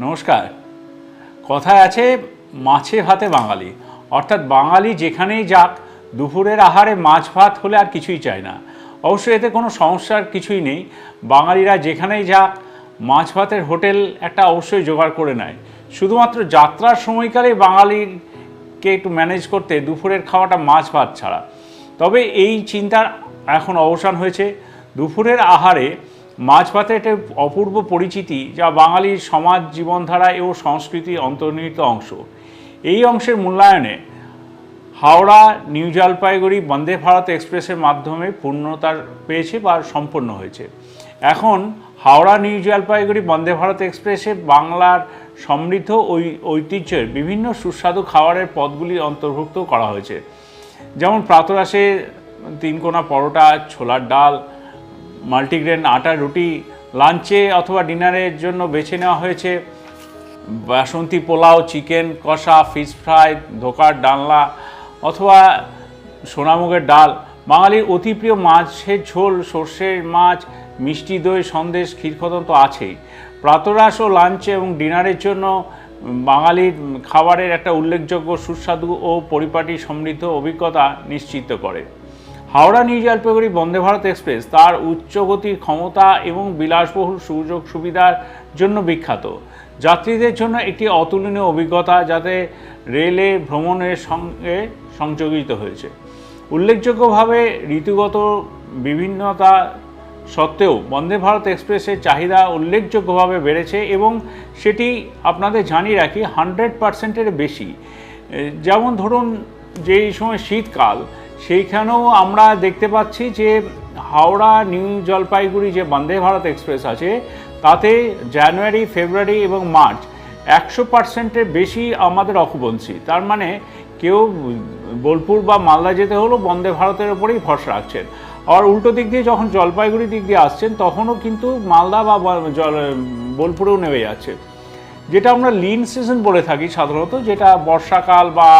নমস্কার। কথায় আছে মাছে ভাতে বাঙালি। অর্থাৎ বাঙালি যেখানেই যাক, দুপুরের আহারে মাছ ভাত হলে আর কিছুই চায় না। অবশ্য এতে কোনো সমস্যার কিছুই নেই। বাঙালিরা যেখানেই যাক, মাছ ভাতের হোটেল একটা অবশ্যই জোগাড় করে নেয়। শুধুমাত্র যাত্রার সময়কালে বাঙালিকে একটু ম্যানেজ করতে দুপুরের খাওয়াটা মাছ ভাত ছাড়া। তবে এই চিন্তার এখন অবসান হয়েছে। দুপুরের আহারে মাছ ভাতের একটা অপূর্ব পরিচিতি যা বাঙালির সমাজ জীবনধারা ও সংস্কৃতি অন্তর্নিহিত অংশ। এই অংশের মূল্যায়নে হাওড়া, নিউ জলপাইগুড়ি, বন্দে ভারত এক্সপ্রেসের মাধ্যমে পূর্ণতার পেয়েছে বা সম্পন্ন হয়েছে। এখন হাওড়া, নিউ জলপাইগুড়ি, বন্দে ভারত এক্সপ্রেসে বাংলার সমৃদ্ধ ওই ঐতিহ্যের বিভিন্ন সুস্বাদু খাবারের পদগুলি অন্তর্ভুক্ত করা হয়েছে। যেমন প্রাতরাশে তিনকোনা পরোটা, ছোলার ডাল মাল্টিগ্রেন আটার রুটি লাঞ্চে অথবা ডিনারের জন্য বেছে নেওয়া হয়েছে। বাসন্তী পোলাও, চিকেন কষা ফিশ ফ্রাই ধোকার ডালনা অথবা সোনামুগের ডাল। বাঙালির অতি প্রিয় মাছের ঝোল, সর্ষের মাছ, মিষ্টি দই, সন্দেশ ক্ষীরকদম তো আছেই। প্রাতরাশ ও লাঞ্চে এবং ডিনারের জন্য বাঙালির খাবারের একটা উল্লেখযোগ্য সুস্বাদু ও পরিপাটি সমৃদ্ধ অভিজ্ঞতা নিশ্চিত করে। হাওড়া নিউ জলপাইগুড়ি বন্দে ভারত এক্সপ্রেস তার উচ্চগতির ক্ষমতা এবং বিলাসবহুল সুযোগ সুবিধার জন্য বিখ্যাত। যাত্রীদের জন্য একটি অতুলনীয় অভিজ্ঞতা যাতে রেলে ভ্রমণের সঙ্গে সংযোগিত হয়েছে। উল্লেখযোগ্যভাবে ঋতুগত বিভিন্নতা সত্ত্বেও বন্দে ভারত এক্সপ্রেসের চাহিদা উল্লেখযোগ্যভাবে বেড়েছে এবং সেটি আপনাদের জানিয়ে রাখি হান্ড্রেড পার্সেন্টের বেশি। যেমন ধরুন যেই সময় শীতকাল সেইখানেও আমরা দেখতে পাচ্ছি যে হাওড়া, নিউ জলপাইগুড়ি যে বন্দে ভারত এক্সপ্রেস আছে, তাতে জানুয়ারি, ফেব্রুয়ারি এবং মার্চ একশো পার্সেন্টের বেশি আমাদের অকুপন্সি তার মানে কেউ বোলপুর বা মালদা যেতে হলেও বন্দে ভারতের ওপরেই ভরসা রাখছেন। আর উল্টো দিক দিয়ে যখন জলপাইগুড়ি দিক দিয়ে আসছেন, তখনও কিন্তু মালদা বা বোলপুরেও নেমে যাচ্ছে। যেটা আমরা লিন সিজন বলে থাকি সাধারণত, যেটা বর্ষাকাল বা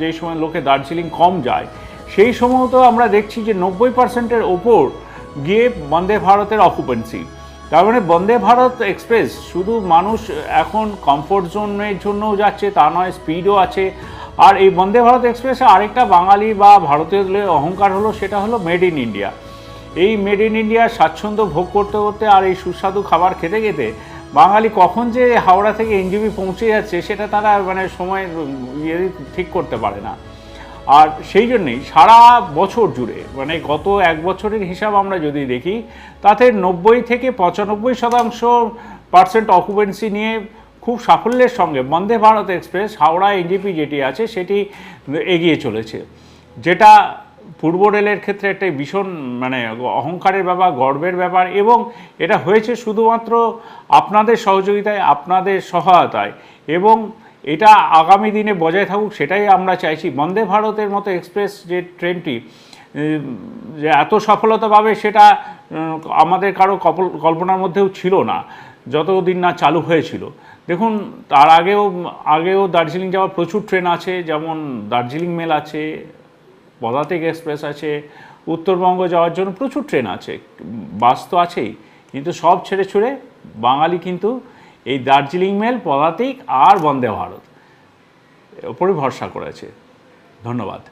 যেই সময় লোকে দার্জিলিং কম যায় সেই সময়ও আমরা দেখছি যে নব্বই পার্সেন্টের ওপর গিয়ে বন্দে ভারতের অকুপেন্সি তার মানে বন্দে ভারত এক্সপ্রেস শুধু মানুষ এখন কমফোর্ট জোনের জন্যও যাচ্ছে, তা নয় স্পিডও আছে। আর এই বন্দে ভারত এক্সপ্রেসে আরেকটা বাঙালি বা ভারতীয়দের অহংকার হলো, সেটা হলো মেড ইন ইন্ডিয়া এই মেড ইন ইন্ডিয়ার স্বাচ্ছন্দ্য ভোগ করতে করতে আর এই সুস্বাদু খাবার খেতে খেতে বাঙালি কখন যে হাওড়া থেকে এনজিবি পৌঁছে যাচ্ছে, সেটা তারা মানে সময় ইয়ে ঠিক করতে পারে না। আর সেই জন্যেই সারা বছর জুড়ে মানে গত এক বছরের হিসাব আমরা যদি দেখি, তাতে নব্বই থেকে পঁচানব্বই শতাংশ পার্সেন্ট অকুপেন্সি নিয়ে খুব সাফল্যের সঙ্গে বন্দে ভারত এক্সপ্রেস, হাওড়া এনজিপি যেটি আছে সেটি এগিয়ে চলেছে। যেটা পূর্ব রেলের ক্ষেত্রে একটা ভীষণ মানে অহংকারের ব্যাপার, গর্বের ব্যাপার এবং এটা হয়েছে শুধুমাত্র আপনাদের সহযোগিতায়, আপনাদের সহায়তায় এবং এটা আগামী দিনে বজায় থাকুক, সেটাই আমরা চাইছি। বন্দে ভারতের মতো এক্সপ্রেস যে ট্রেনটি যে এত সফলতা পাবে সেটা আমাদের কারও কল্পনার মধ্যেও ছিল না, যতদিন না চালু হয়েছিল। দেখুন, তার আগেও আগেও দার্জিলিং যাওয়ার প্রচুর ট্রেন আছে, যেমন দার্জিলিং মেল আছে পদাতিক এক্সপ্রেস আছে, উত্তরবঙ্গ যাওয়ার জন্য প্রচুর ট্রেন আছে। বাস তো আছেই, কিন্তু সব ছেড়ে ছুড়ে বাঙালি কিন্তু এই দার্জিলিং মেল পদাতিক আর বন্দে ভারত। এর ওপরই ভরসা করেছে। ধন্যবাদ।